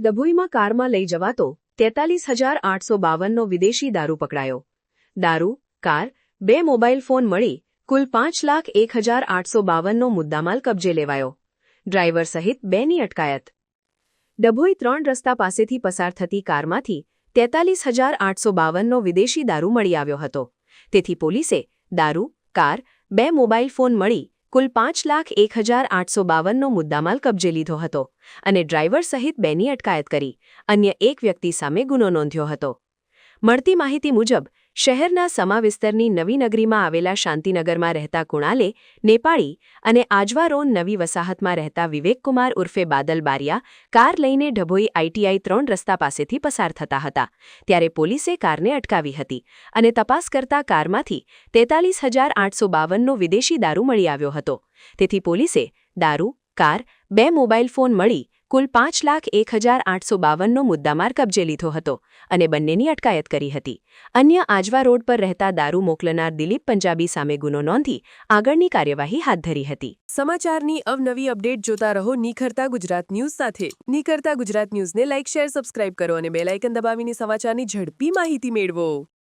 ડભોઈમાં કારમાં લઈ જવાતો તેતાલીસ હજાર આઠસો બાવનનો વિદેશી દારૂ પકડાયો. દારૂ, કાર, બે મોબાઈલ ફોન મળી કુલ પાંચ લાખ એક હજાર આઠસો બાવનનો મુદ્દામાલ કબજે લેવાયો. ડ્રાઈવર સહિત બેની અટકાયત. ડભોઈ ત્રણ રસ્તા પાસેથી પસાર થતી કારમાંથી તેતાલીસ હજાર આઠસો બાવનનો વિદેશી દારૂ મળી આવ્યો હતો. તેથી પોલીસે દારૂ, કાર, બે મોબાઈલ ફોન મળી કુલ પાંચ લાખ એક હજાર આઠસો બાવનનો મુદ્દામાલ કબજે લીધો હતો અને ડ્રાઈવર સહિત બેની અટકાયત કરી અન્ય એક વ્યક્તિ સામે ગુનો નોંધ્યો હતો. મળતી માહિતી મુજબ શહેરના સમા વિસ્તરની નવી નગરીમાં આવેલા શાંતિનગરમાં રહેતા કુણાલે, નેપાળી અને આજવા રોન નવી વસાહતમાં રહેતા વિવેકકુમાર ઉર્ફે બાદલ બારિયા કાર લઈને ઢભોઈ આઈટીઆઈ ત્રણ રસ્તા પાસેથી પસાર થતા હતા. ત્યારે પોલીસે કારને અટકાવી હતી અને તપાસ કરતા કારમાંથી તેતાલીસ હજાર આઠસો બાવનનો વિદેશી દારૂ મળી આવ્યો હતો. તેથી પોલીસે દારૂ, કાર, બે મોબાઈલ ફોન મળી કુલ પાંચ લાખ એક હજાર આઠસો બાવનનો મુદ્દામાર કબજે લીધો હતો અને બંનેની અટકાયત કરી હતી. અન્ય આજવા રોડ પર રહેતા દારૂ મોકલનાર દિલીપ પંજાબી સામે ગુનો નોંધી આગળની કાર્યવાહી હાથ ધરી હતી. સમાચારની અવનવી અપડેટ જોતા રહો નિખરતા ગુજરાત ન્યૂઝ સાથે. નિખરતા ગુજરાત ન્યૂઝને લાઇક, શેર, સબસ્ક્રાઇબ કરો અને બેલાઇકન દબાવીને સમાચારની ઝડપી માહિતી મેળવો.